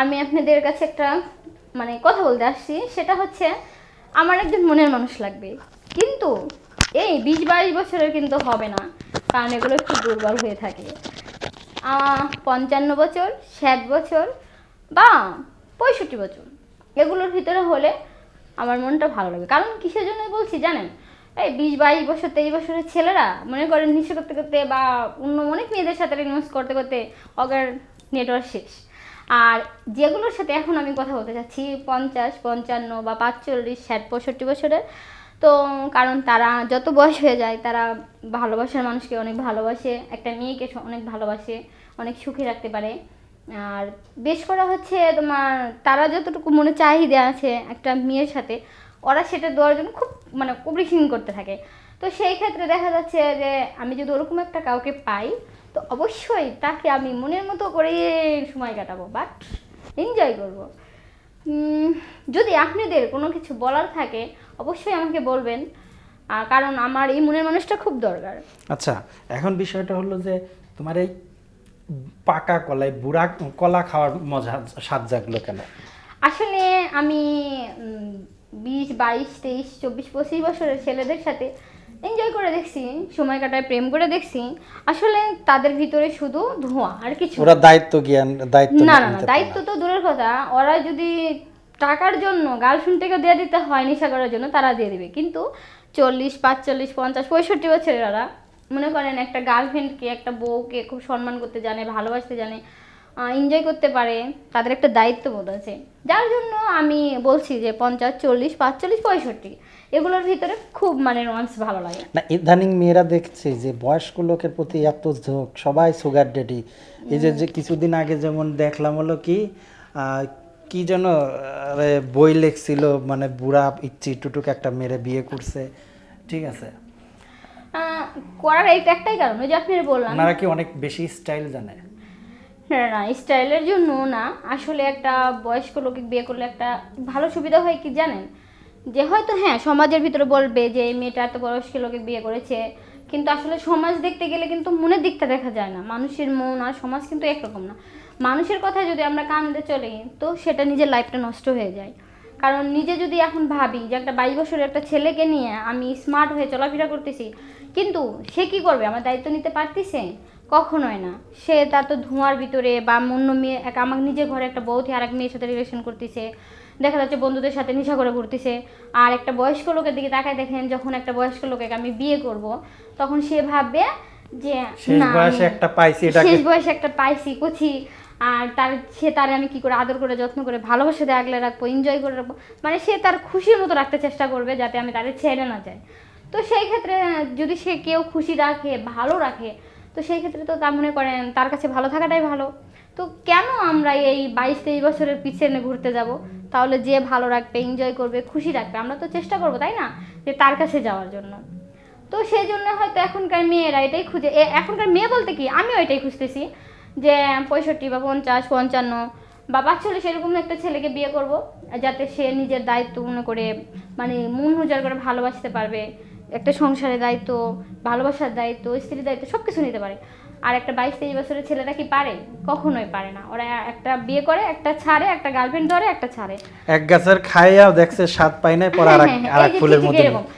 আমি আপনাদের কাছে একটা মানে কথা বলতে আসছি। সেটা হচ্ছে, আমার একজন মনের মানুষ লাগবে। কিন্তু এই বিশ বাইশ বছরের কিন্তু হবে না। কারণ এগুলো একটু দুর্বল হয়ে থাকে। পঞ্চান্ন বছর, ষাট বছর বা পঁয়ষট্টি বছর। এগুলোর ভিতরে হলে আমার মনটা ভালো লাগবে। কারণ কিসের জন্য বলছি জানেন? এই বিশ বাইশ বছর, তেইশ বছরের ছেলেরা, মনে করেন নিশ্চয় করতে করতে বা অন্য অনেক মেয়েদের সাথে ইনভেস্ট করতে করতে অগার নেটওয়ার্ক শেষ। আর যেগুলোর সাথে এখন আমি কথা বলতে চাচ্ছি, পঞ্চাশ, পঞ্চান্ন বা পাঁচচল্লিশ, ষাট, পঁয়ষট্টি বছরের। তো কারণ তারা যত বয়স হয়ে যায়, তারা ভালোবাসার মানুষকে অনেক ভালোবাসে, একটা মেয়েকে অনেক ভালোবাসে, অনেক সুখী রাখতে পারে। আর বেশ করা হচ্ছে তোমার, তারা যতটুকু মনে চাহিদা আছে একটা মেয়ের সাথে, ওরা সেটা দেওয়ার জন্য খুব মানে কবরিসিং করতে থাকে। তো সেই ক্ষেত্রে দেখা যাচ্ছে যে, আমি যদি ওরকম একটা কাউকে পাই তো অবশ্যই তাকে আমি মনের মতো করে সময় কাটাবো বাট এনজয় করব। যদি আপনাদের কোনো কিছু বলার থাকে অবশ্যই আমাকে বলবেন। কারণ আমার এই মনের মানুষটা খুব দরকার। আচ্ছা এখন বিষয়টা হলো যে তোমার এই পাকা কলাই বুড়া কলা খাওয়ার মজা স্বাদ জাগলো কেন? আসলে আমি বিশ বাইশ তেইশ চব্বিশ পঁচিশ বছরের ছেলেদের সাথে এনজয় করে দেখছি সময় কাটায় প্রেম করে দেখছি। আসলে তাদের ভিতরে শুধু ধোঁয়া আর কিছু। ওরা দায়িত্ব জ্ঞান দায়িত্ব না না দায়িত্ব তো দূরের কথা। ওরা যদি টাকার জন্য গার্লফ্রেন্ডকে দিয়ে দিতে হয় নেশা করার জন্য তারা দিয়ে দিবে। কিন্তু চল্লিশ পাঁচচল্লিশ পঞ্চাশ পঁয়ষট্টি বছরের ওরা মনে করেন একটা গার্লফ্রেন্ডকে একটা বউকে খুব সম্মান করতে জানে ভালোবাসতে জানে। এনজয় করতে পারে তাদের একটা দায়িত্ববোধ আছে। যার জন্য আমি বলছি যে পঞ্চাশ চল্লিশ পাঁচচল্লিশ পঁয়ষট্টি এগুলোর ভিতরে খুব মানে রোমান্স ভালো লাগে। না ইদানিং মেয়েরা দেখছে যে বয়স্ক লোকের প্রতি এত ঝোঁক সবাই সুগার ডেডি এই যে যে কিছুদিন আগে যেমন দেখলাম হলো কি কি যেন বই লেখছিল মানে বুড়া ইচ্ছি টুটুক একটা মেরে বিয়ে করছে ঠিক আছে? করার এইটা একটাই কারণ ওই যে আপনি বললাম। ওনারা কি অনেক বেশি স্টাইল জানে? না না, স্টাইলের জন্য না। আসলে একটা বয়স্ক লোকে বিয়ে করলে একটা ভালো সুবিধা হয় কি জানেন? যে হয়তো হ্যাঁ সমাজের ভিতরে বলবে যে, এই মেয়েটা এত বয়স্ক লোকে বিয়ে করেছে। কিন্তু আসলে সমাজ দেখতে গেলে কিন্তু মনের দিকটা দেখা যায় না। মানুষের মন আর সমাজ কিন্তু একরকম না। মানুষের কথায় যদি আমরা কান্দে চলি, তো সেটা নিজের লাইফটা নষ্ট হয়ে যায়। কারণ নিজে যদি এখন ভাবি যে একটা বাইশ বছরের একটা ছেলেকে নিয়ে আমি স্মার্ট হয়ে চলাফেরা করতেছি, কিন্তু সে কি করবে? আমার দায়িত্ব নিতে পারতেছে? কখনোই না। সে তার তো ধোঁয়ার ভিতরে বা অন্য মেয়ে এক আমার নিজের ঘরে একটা বউ আর এক মেয়ের সাথে রিলেশন করতেছে। দেখা যাচ্ছে বন্ধুদের সাথে নেশা করে ঘুরতেছে। আর একটা বয়স্ক লোকের দিকে তাকায় দেখেন যখন একটা বয়স্ক লোকেকে আমি বিয়ে করব তখন সে ভাববে যে শেষ বয়সে একটা পাইছি এটাকে। শেষ বয়সে একটা পাইছি কচি। আর তার সে তারে আমি কি করে আদর করে যত্ন করে ভালোবাসা দিয়ে আগলে রাখব এনজয় করে রাখব। মানে সে তার খুশির মতো রাখতে চেষ্টা করবে যাতে আমি তারে ছেড়ে না যাই। তো সেই ক্ষেত্রে যদি সে কেউ খুশি রাখে ভালো রাখে তো সেই ক্ষেত্রে তো তা মনে করেন তার কাছে ভালো থাকাটাই ভালো। তো কেন আমরা এই বাইশ তেইশ বছরের পিছনে ঘুরতে যাব? তাহলে যে ভালো রাখবে এনজয় করবে, খুশি রাখবে, আমরা তো চেষ্টা করব, তাই না? যে তার কাছে যাওয়ার জন্য। তো সেই জন্য হয়তো এখনকার মেয়েরা এটাই খুঁজে এখনকার মেয়ে বলতে কি? আমিও এটাই খুঁজতেছি যে পঁয়ষট্টি বা পঞ্চাশ, পঞ্চান্ন বা পাঁচচল্লিশ এরকম একটা ছেলেকে বিয়ে করব, যাতে সে নিজের দায়িত্ব মনে করে মানে মন উজাড় করে ভালোবাসতে পারবে। একটা সংসারের দায়িত্ব ভালোবাসার দায়িত্ব স্ত্রীর দায়িত্ব সব কিছু নিতে পারে। আর একটা বাইশ তেইশ বছরের ছেলেরা কি পারে? কখনোই পারে না। ওরা একটা বিয়ে করে একটা ছাড়ে একটা গার্লফ্রেন্ড ধরে একটা ছাড়ে। এক গাছের খাইয়া দেখছে স্বাদ পাই না পরে আর হ্যাঁ, হ্যাঁ, এক ফুলের মতো মধ্যে।